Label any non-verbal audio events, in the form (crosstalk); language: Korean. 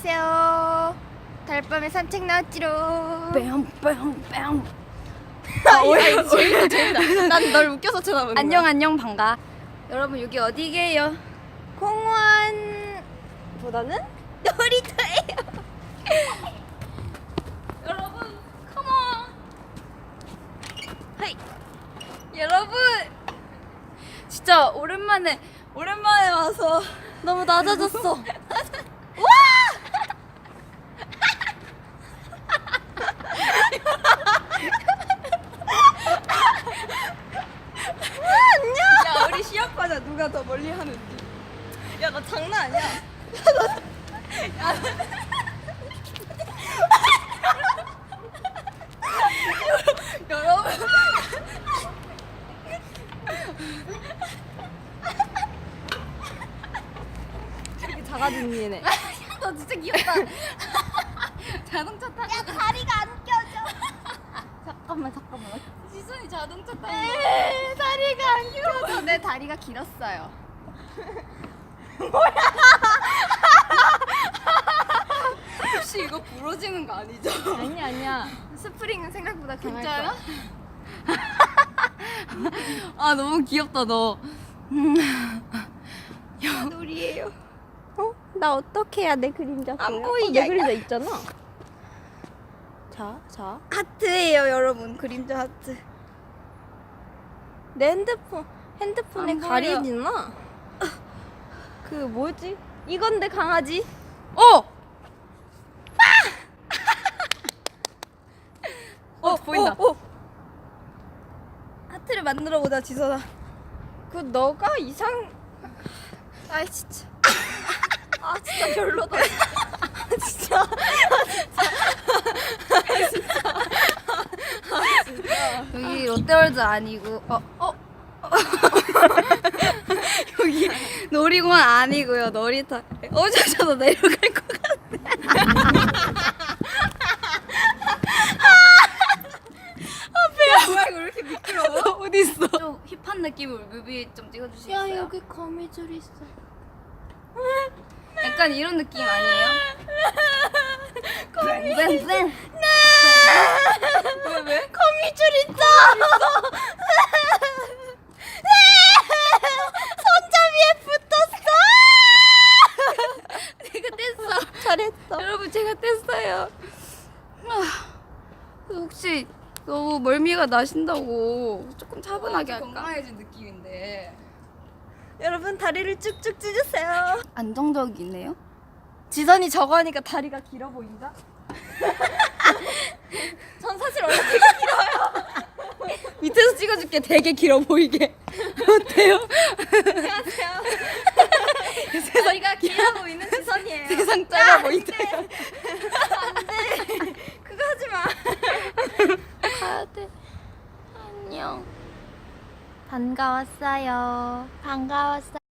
안녕하세요. 달밤에 산책 나왔지로. 뺨뺨뺨 아, 오야 재밌다 재밌다. 난 널 웃겨서 쳐다보는 안녕. 안녕 반가 여러분 여기 어디게요? 공원 보다는 놀이터예요. (laughs) 여러분, 컴온. 하이. 여러분, 진짜 오랜만에 오랜만에 와서 너무 낮아졌어 (laughs) 야 우리 시합하자 누가 더 멀리 하는지. 야 나 장난 아니야. 여러분. 이렇게 작아지네. 너 진짜 귀엽다 자동차 타고 야 다리가 안. 잠깐만 잠깐만 지순이 자동차 타고 에 다리가 안 껴져. 내 다리가 길었어요. (laughs) 혹시 이거 부러지는 거 아니죠? 아니 아니야. 스프링은 생각보다 강할 진짜요? 거야. (laughs) 아 너무 귀엽다 너 놀이에요. 어? 나 어떻게 해야 내 그림자 안 보여? 보이게 어, 내 그림자 있잖아. 자, 자. 하트예요, 여러분. 그림자 하트. 내 핸드폰 핸드폰에 안 보여. 가리지나? 그 뭐지? 이건데 강아지? (laughs) 어! 어, 보인다. 어, 어. 하트를 만들어 보자, 지선아. 그 너가 이상 아 진짜. 아 진짜 별로다. (laughs) 아, 진짜. 여기 롯데월드 아니고 어 어. (laughs) 여기 놀이공원 아니고요 놀이터 어저 저도 내려갈 것 같아 (laughs) 뭐야 이거 왜 이렇게 미끄러워? (laughs) 어디 있어 좀 힙한 느낌으로 뮤비 좀 찍어주시겠어요? 거미줄 있어. 약간 이런 느낌 아니에요? 왜 왜? 거미줄 있어. 손잡이에 붙었어. (laughs) 내가 뗐어 잘했어. 여러분 제가 뗐어요 아, 혹시 너무 멀미가 나신다고 조금 차분하게 할까? 건강해진 느낌인데 여러분 다리를 쭉쭉 찢으세요. 안정적이네요? 지선이 저거 하니까 다리가 길어 보인다? (laughs) 전 사실. 밑에서 찍어줄게 되게 길어 보이게 (laughs) 어때요? 안녕하세요. (laughs) 다리가 길어 보이는 지선이에요. 세상 짧아 보인다 안돼. 그거 하지 마. 가야 돼 안녕 반가웠어요. 반가웠어요.